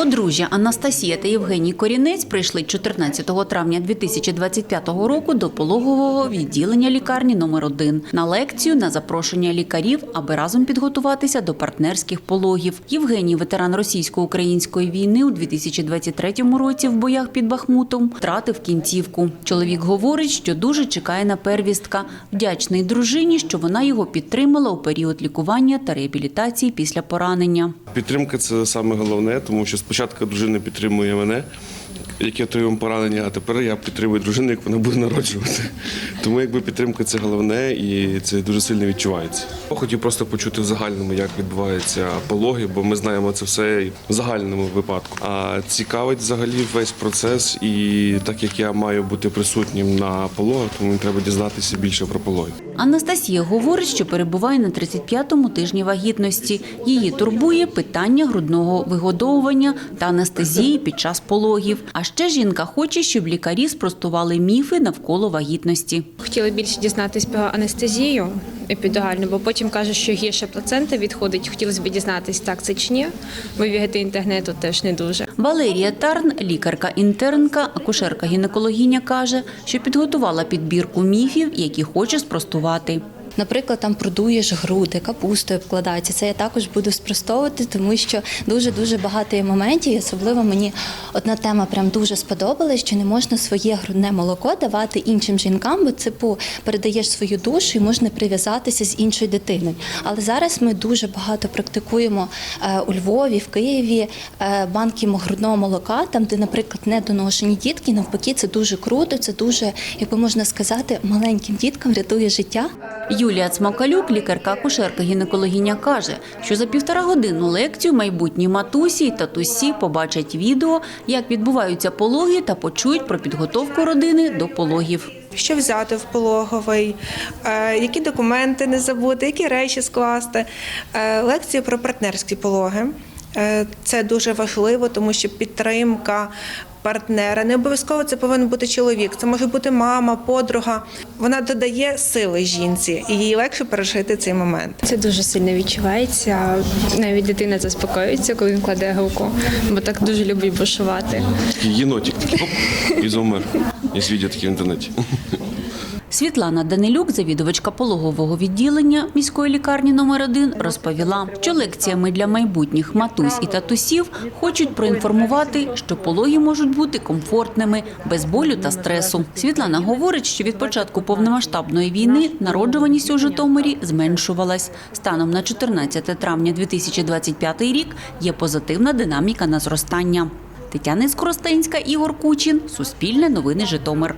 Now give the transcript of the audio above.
Подружжя Анастасія та Євгеній Корінець прийшли 14 травня 2025 року до пологового відділення лікарні номер 1 на лекцію на запрошення лікарів, аби разом підготуватися до партнерських пологів. Євгеній, ветеран російсько-української війни у 2023 році в боях під Бахмутом, втратив кінцівку. Чоловік говорить, що дуже чекає на первістка. Вдячний дружині, що вона його підтримала у період лікування та реабілітації після поранення. Підтримка це саме головне, тому що спочатку дружина підтримує мене, як я отримав поранення, а тепер я підтримую дружину, як вона буде народжувати. Тому якби підтримка це головне і це дуже сильно відчувається. Хотів просто почути в загальному, як відбуваються пологи, бо ми знаємо це все в загальному випадку. А цікавить взагалі весь процес, і так як я маю бути присутнім на пологах, тому треба дізнатися більше про пологи. Анастасія говорить, що перебуває на 35-му тижні вагітності. Її турбує питання грудного вигодовування та анестезії під час пологів. А ще жінка хоче, щоб лікарі спростували міфи навколо вагітності. Хотіла більше дізнатись про анестезію епідуральну, бо потім кажуть, що гірше плацента відходить. Хотілося б дізнатись, так це чи ні. Вивігати інтернету теж не дуже. Валерія Тарн, лікарка-інтернка, акушерка-гінекологиня, каже, що підготувала підбірку міфів, які хоче спростувати. Наприклад, там продуєш груди, капустою обкладається. Це я також буду спростовувати, тому що дуже дуже багато є моментів. І особливо мені одна тема прям дуже сподобалась, що не можна своє грудне молоко давати іншим жінкам, бо типу передаєш свою душу і можна прив'язатися з іншою дитиною. Але зараз ми дуже багато практикуємо е, у Львові, в Києві е, банки грудного молока, там, де, наприклад, недоношені дітки. Навпаки, це дуже круто. Це дуже, як би можна сказати, маленьким діткам рятує життя. Юлія Цмакалюк, лікарка-акушерка гінекологиня, каже, що за півтора годинну лекцію майбутні матусі й татусі побачать відео, як відбуваються пологи та почують про підготовку родини до пологів. що взяти в пологовий, е, які документи не забути, які речі скласти. Е, Лекції про партнерські пологи. Е, Це дуже важливо, тому що підтримка партнера не обов'язково це повинен бути чоловік. Це може бути мама, подруга. Вона додає сили жінці, і їй легше пережити цей момент. Це дуже сильно відчувається. Навіть дитина заспокоюється, коли він кладе руку, бо так дуже любить бушувати. Єнотик і завмер. Я відео такі в інтернеті. Світлана Данилюк, завідувачка пологового відділення міської лікарні номер 1 розповіла, що лекціями для майбутніх матусь і татусів хочуть проінформувати, що пологи можуть бути комфортними, без болю та стресу. Світлана говорить, що від початку повномасштабної війни народжуваність у Житомирі зменшувалась. Станом на 14 травня 2025 рік є позитивна динаміка на зростання. Тетяна Скоростенська, Ігор Кучин, Суспільне новини Житомир.